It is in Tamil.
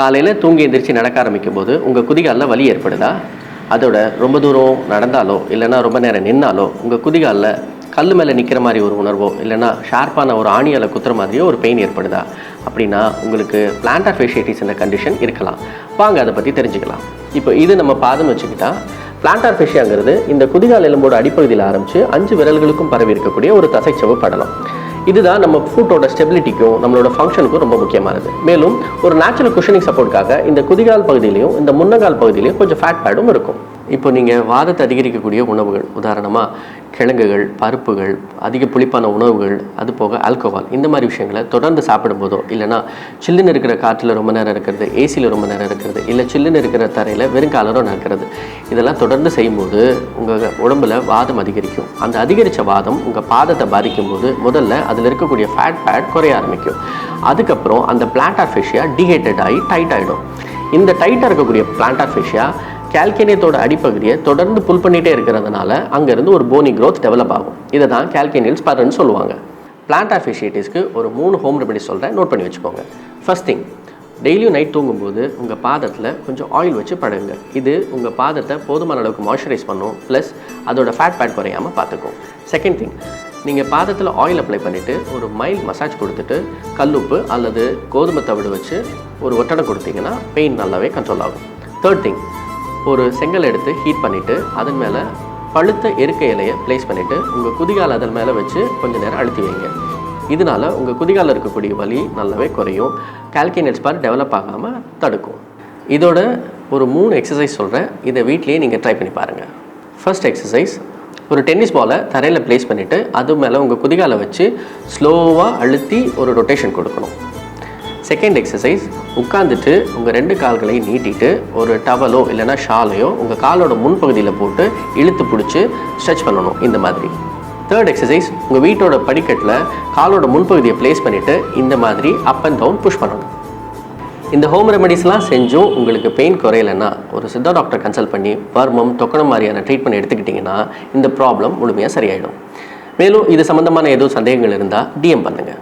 காலையில் தூங்கி எந்திரிச்சு நடக்க ஆரம்பிக்கும் போது உங்கள் குதிகாலில் வலி ஏற்படுதா? அதோட ரொம்ப தூரம் நடந்தாலோ இல்லைனா ரொம்ப நேரம் நின்னாலோ உங்கள் குதிகாலில் கல் மேலே நிற்கிற மாதிரி ஒரு உணர்வோ இல்லைனா ஷார்ப்பான ஒரு ஆணியால குத்துற மாதிரியோ ஒரு பெயின் ஏற்படுதா? அப்படின்னா உங்களுக்கு பிளான்டார் ஃபேஷியட்டிஸ் என்ற கண்டிஷன் இருக்கலாம். வாங்க அதை பற்றி தெரிஞ்சுக்கலாம். இப்போ இது நம்ம பாதம் வச்சுக்கிட்டா பிளான்டார் ஃபேஷியாங்கிறது இந்த குதிகால் எலும்போட அடிப்பகுதியில் ஆரம்பித்து அஞ்சு விரல்களுக்கும் பரவி இருக்கக்கூடிய ஒரு தசைச்சவு படலம். இதுதான் நம்ம ஃபுட்டோட ஸ்டெபிலிட்டிக்கும் நம்மளோட ஃபங்க்ஷனுக்கும் ரொம்ப முக்கியமானது. மேலும் ஒரு நேச்சுரல் குஷனிங் சப்போர்ட்காக இந்த குதிகால் பகுதியிலையும் இந்த முன்னகால் பகுதியிலையும் கொஞ்சம் ஃபேட் பேடும் இருக்கும். இப்போ நீங்கள் வாதத்தை அதிகரிக்கக்கூடிய உணவுகள் உதாரணமாக கிழங்குகள் பருப்புகள் அதிக புளிப்பான உணவுகள் அது போக ஆல்கோஹால் இந்த மாதிரி விஷயங்களை தொடர்ந்து சாப்பிடும்போதோ இல்லைனா சில்லுன்னு இருக்கிற காற்றில் ரொம்ப நேரம் இருக்கிறது ஏசியில் ரொம்ப நேரம் இருக்கிறது இல்லை சில்லுன்னு இருக்கிற தரையில் வெறும் காலரும் நடக்கிறது இதெல்லாம் தொடர்ந்து செய்யும்போது உங்கள் உடம்புல வாதம் அதிகரிக்கும். அந்த அதிகரித்த வாதம் உங்கள் பாதத்தை பாதிக்கும் போது முதல்ல அதில் இருக்கக்கூடிய ஃபேட் பேட் குறைய ஆரம்பிக்கும். அதுக்கப்புறம் அந்த பிளான்டார் ஃபேஷியா டிஹைட்டட் ஆகி டைட் ஆகிடும் இந்த டைட்டாக இருக்கக்கூடிய பிளான்டார் ஃபேஷியா கேல்கேனியத்தோட அடிப்பகுதியை தொடர்ந்து புல் பண்ணிகிட்டே இருக்கிறதுனால அங்கேருந்து ஒரு போனி க்ரோத் டெவலப் ஆகும். இதை தான் கால்கேனியல் ஸ்பர்ன்னு சொல்லுவாங்க. பிளான்ட் ஆஃபிஷியட்டிஸ்க்கு ஒரு மூணு ஹோம் ரெமெடிஸ் சொல்கிறேன் நோட் பண்ணி வச்சுக்கோங்க. ஃபர்ஸ்ட் திங் டெய்லியும் நைட் தூங்கும்போது உங்கள் பாதத்தில் கொஞ்சம் ஆயில் வச்சு படுங்க. இது உங்கள் பாதத்தை போதுமான அளவுக்கு மாய்ஸ்சரைஸ் பண்ணும். ப்ளஸ் அதோட ஃபேட் பேட் குறையாமல் பார்த்துக்கும். செகண்ட் திங் நீங்கள் பாதத்தில் ஆயில் அப்ளை பண்ணிவிட்டு ஒரு மைல்ட் மசாஜ் கொடுத்துட்டு கல்லுப்பு அல்லது கோதுமை தவிடு வச்சு ஒரு ஒட்டடை கொடுத்தீங்கன்னா பெயின் நல்லாவே கண்ட்ரோல் ஆகும். தேர்ட் திங் ஒரு செங்கல் எடுத்து ஹீட் பண்ணிவிட்டு அதன் மேலே பழுத்த எருக்க இலையை ப்ளேஸ் பண்ணிவிட்டு உங்கள் குதிகால் அதன் மேலே வச்சு கொஞ்ச நேரம் அழுத்தி வைங்க. இதனால உங்கள் குதிகாலில் இருக்கக்கூடிய வலி நல்லாவே குறையும். கால்கினேட்ஸ் பார் டெவலப் ஆகாமல் தடுக்கும். இதோட ஒரு மூணு எக்ஸசைஸ் சொல்கிறேன் இதை வீட்லேயே நீங்கள் ட்ரை பண்ணி பாருங்கள் ஃபர்ஸ்ட் எக்ஸசைஸ் ஒரு டென்னிஸ் பாலை தரையில் ப்ளேஸ் பண்ணிவிட்டு அது மேலே உங்கள் குதிகாலை வச்சு ஸ்லோவாக அழுத்தி ஒரு ரொட்டேஷன் கொடுக்கணும். செகண்ட் எக்ஸசைஸ் உட்காந்துட்டு உங்கள் ரெண்டு கால்களையும் நீட்டிட்டு ஒரு டவலோ இல்லைன்னா ஷாலையோ உங்கள் காலோட முன்பகுதியில் போட்டு இழுத்து பிடிச்சி ஸ்ட்ரெச் பண்ணணும் இந்த மாதிரி. தேர்ட் எக்ஸசைஸ் உங்கள் வீட்டோட படிக்கட்டில் காலோட முன்பகுதியை ப்ளேஸ் பண்ணிவிட்டு இந்த மாதிரி அப் அண்ட் டவுன் புஷ் பண்ணணும். இந்த ஹோம் ரெமெடிஸ்லாம் செஞ்சும் உங்களுக்கு பெயின் குறையலைன்னா ஒரு சித்தா டாக்டர் கன்சல்ட் பண்ணி வர்மம் தொக்கணம் மாதிரியான ட்ரீட்மெண்ட் எடுத்துக்கிட்டிங்கன்னா இந்த ப்ராப்ளம் முழுமையாக சரியாயிடும். மேலும் இது சம்மந்தமான ஏதோ சந்தேகங்கள் இருந்தால் டிஎம் பண்ணுங்கள்